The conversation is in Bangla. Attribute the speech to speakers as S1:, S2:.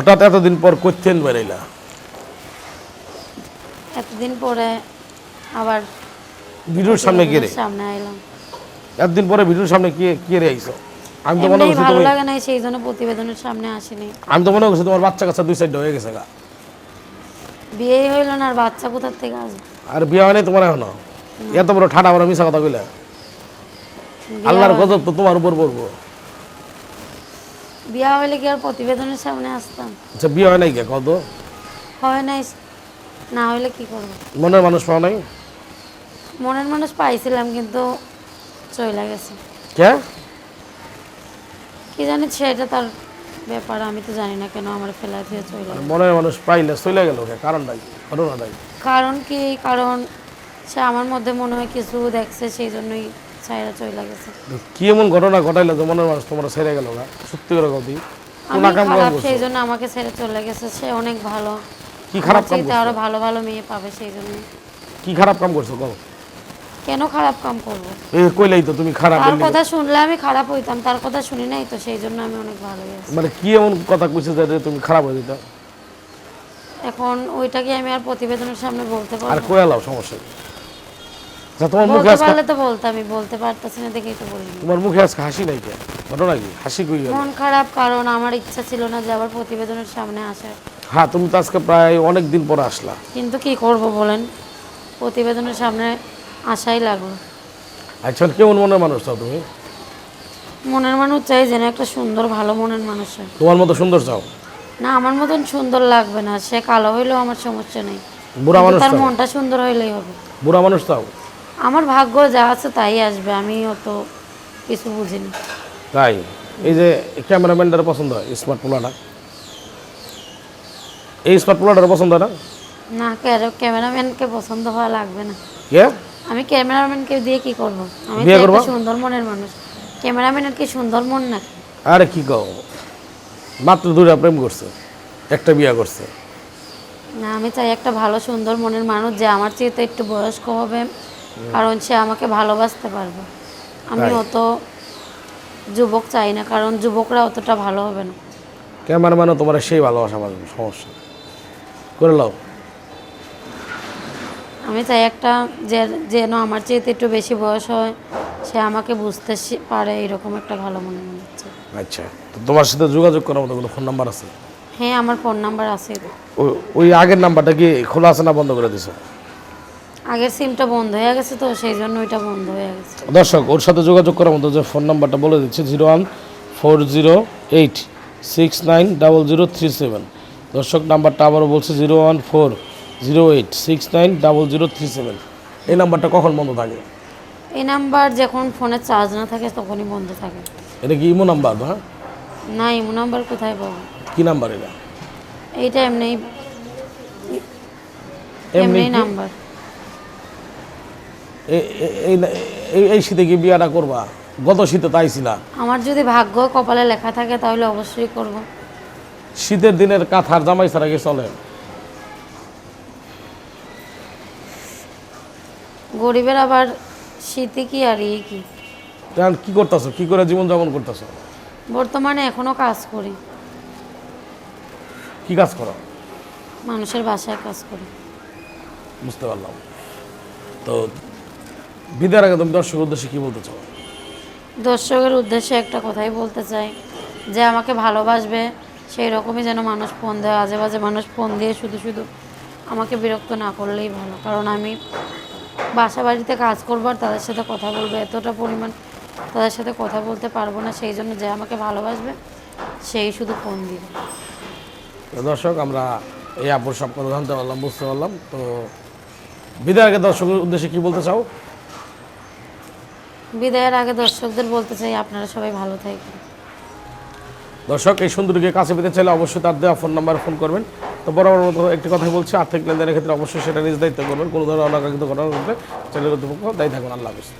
S1: হঠাৎ এতদিন পর করতেন বেরাইলা
S2: এতদিন পরে আবার
S1: ভিডিওর সামনে রে।
S2: সামনে আইলাম।
S1: এতদিন পরে ভিডিওর সামনে কে কে রে আইছো। আমি তো মনে করছি
S2: ভালো লাগে না সেই জন্য প্রতিবেদনের সামনে আসেনি।
S1: আমি তো মনে করছি তোমার বাচ্চা কাচ্চা দুই সাইড হয়ে গেছে গা।
S2: বিয়ে হইল না আর বাচ্চা কোথার থেকে আসবে?
S1: আর বিয়ে হয় নাই তোমার এখনও? এত বড় ঠাডা বড় মিশা কথা কইলে? আল্লাহর গজব তো তোমার উপর পড়ব।
S2: বিয়া হইলে কি আর প্রতিবেদনের সামনে আসতাম?
S1: আচ্ছা বিয়ে হয় নাই কে কত
S2: হয় নাই না হইলে কি করব?
S1: মনের মানুষ পাও নাই?
S2: মনের মানুষ পাইছিলাম কিন্তু চলে গেছে।
S1: কে?
S2: কি জানি সেটা তার ব্যাপার আমি তো জানি না কেন আমার ফেলা দিয়ে চলে
S1: মনের মানুষ পাইলে চলে গেল কে কারণটাই ঘটনাটাই
S2: কারণ কি? কারণ সে আমার মধ্যে মনে হয় কিছু দেখছে সেই জন্যই ছাইরা চলে গেছে।
S1: কি এমন ঘটনা ঘটাইলে যে মনের মানুষ তোমার ছেড়ে গেল গা সত্যি করে কদি
S2: আমি খারাপ সেই জন্য আমাকে ছেড়ে চলে গেছে। সে অনেক ভালো।
S1: কি খারাপ কাম করছ
S2: আরও ভালো ভালো মেয়ে পাবে সেই জন্য
S1: কি খারাপ কাম করছ
S2: কেন খারাপ কাম করব?
S1: এই কইলাই তো তুমি খারাপ
S2: তার কথা শুনলে আমি খারাপ হইতাম তার কথা শুনি নাই তো সেই জন্য আমি অনেক ভালো আছি
S1: মানে কি এমন কথা কইছে যে তুমি খারাপ হয়ে যেত?
S2: এখন ওইটাকে আমি আর প্রতিবেদনের সামনে বলতে
S1: আর
S2: পারব
S1: লাও সমস্যা তোমার মুখে
S2: বলতে
S1: আজকে
S2: পারতেছি না দেখেই তো
S1: তোমার মুখে আজকে হাসি নাই কে ঘটনা কি? হাসি কই
S2: মন খারাপ কারণ আমার ইচ্ছা ছিল না যে আবার প্রতিবেদনের সামনে আসার।
S1: হ্যাঁ তুমি তো আজকে প্রায় অনেক দিন পরে আসলা।
S2: কিন্তু কি করব বলেন? প্রতিবেদনের সামনে আসাই লাগল।
S1: আচ্ছা কেমন মনের মানুষ তুমি?
S2: মনের মানুষ চাই যেন একটা সুন্দর ভালো মনের মানুষ হয়।
S1: তোমার মতো সুন্দর চাও?
S2: না আমার মতন সুন্দর লাগবে না। সে কালো হইলেও আমার সমস্যা নেই।
S1: বুড়া মানুষ
S2: তার মনটা সুন্দর হইলেই হবে।
S1: বুড়া মানুষ চাও?
S2: আমার ভাগ্য যা আছে তাই আসবে আমি অত কিছু বুঝিনি।
S1: তাই? এই যে ক্যামেরাম্যানটার পছন্দ হয় স্মার্ট পোলাটা? এই স্মার্ট পোলাটার পছন্দ না?
S2: না ক্যারে- ক্যামেরাম্যানকে পছন্দ হওয়া লাগবে না।
S1: কে?
S2: আমি ক্যামেরাম্যানকে দিয়ে কি করব? আমি তো
S1: বিয়ে
S2: একটা সুন্দর মনের মানুষ। ক্যামেরাম্যানের কি সুন্দর মন নাকি
S1: আরে কি কও? মাত্র দুইটা প্রেম করছে একটা বিয়া করছে।
S2: না আমি চাই একটা ভালো সুন্দর মনের মানুষ যে আমার চেয়ে তো একটু বয়স্ক হবে। কারণ সে আমাকে ভালোবাসতে পারবে। আমি অত যুবক চাই না কারণ যুবকরা অতটা ভালো হবে না।
S1: ক্যামেরাম্যানও তোমার সেই ভালোবাসা পাবে সমস্যা করে লাও
S2: আমি চাই একটা যে যেন আমার চেয়ে একটু বেশি বয়স হয় সে আমাকে বুঝতে পারে এরকম একটা ভালো মনে হচ্ছে।
S1: আচ্ছা তো তোমার সাথে যোগাযোগ করার মতো কোনো ফোন নাম্বার আছে?
S2: হ্যাঁ আমার ফোন নাম্বার আছে।
S1: ওই আগের নাম্বারটা কি খোলা আছে না বন্ধ করে দিছো?
S2: আগের সিমটা বন্ধ হয়ে গেছে তো সেই জন্য ওইটা বন্ধ হয়ে গেছে।
S1: দর্শক ওর সাথে যোগাযোগ করার মতো যে ফোন নাম্বারটা বলে দিচ্ছি zero one four zero eight six nine double zero three seven. দর্শক নাম্বারটা আবারও বলছে zero one four zero eight six nine double zero three seven. এই নাম্বারটা কখন বন্ধ থাকে?
S2: এই নাম্বার যখন ফোনে চার্জ না থাকে তখনই বন্ধ থাকে।
S1: এটা কি ইমো নাম্বার হ্যাঁ
S2: না ইমো নাম্বার কোথায় পাবো?
S1: কী নাম্বার এটা?
S2: এইটা এমনি
S1: এমনি
S2: নাম্বার।
S1: এই এই- এই শীতে কি বিয়াটা করবা? গত শীতে তাইছিলা
S2: আমার যদি ভাগ্য কপালে লেখা থাকে তাহলে অবশ্যই করব।
S1: শীতের দিনের কাঁথার জামাই ছাড়া কি চলে?
S2: গরিবের আবার শীতে কি আর ইয়ে কি?
S1: এখন কি করতেছো? কি করে জীবনযাপন করতেছো?
S2: বর্তমানে এখনও কাজ করি।
S1: কি কাজ করো?
S2: মানুষের বাসায় কাজ করি।
S1: বুঝতে পারলাম। তো বিদায়ের আগে তুমি দর্শক উদ্দেশ্যে কি বলতে চাও?
S2: দর্শকের উদ্দেশ্যে একটা কথাই বলতে চাই যে আমাকে ভালোবাসবে সেই রকমই যেন মানুষ ফোন দেয় আজে বাজে মানুষ ফোন দিয়ে শুধু শুধু আমাকে বিরক্ত না করলেই ভালো। কারণ আমি বাসা বাড়িতে কাজ করব আর তাদের সাথে কথা বলব এতটা পরিমাণ তাদের সাথে কথা বলতে পারব না সেই জন্য যে আমাকে ভালোবাসবে সেই শুধু ফোন দিবে
S1: দর্শক আমরা এই আপুর সব কথা জানতে পারলাম বুঝতে পারলাম। তো বিদায়ের আগে দর্শকের উদ্দেশ্যে কি বলতে চাও?
S2: বিদায়ের আগে দর্শকদের বলতে চাই আপনারা সবাই ভালো থাকবেন।
S1: দর্শক, এই সুন্দরীকে কাছে পেতে চাইলে অবশ্যই তার দেওয়া ফোন নাম্বার ফোন করবেন। তো বরাবর মতো একটি কথাই বলছি, আর্থিক লেনদেনের ক্ষেত্রে অবশ্যই সেটা নিজ দায়িত্ব করবেন। কোনো ধরনের অনাকাঙ্ক্ষিত ঘটনা ঘটলে চ্যানেল কর্তৃপক্ষ দায়ী থাকবেন। আল্লাহ হাফিজ।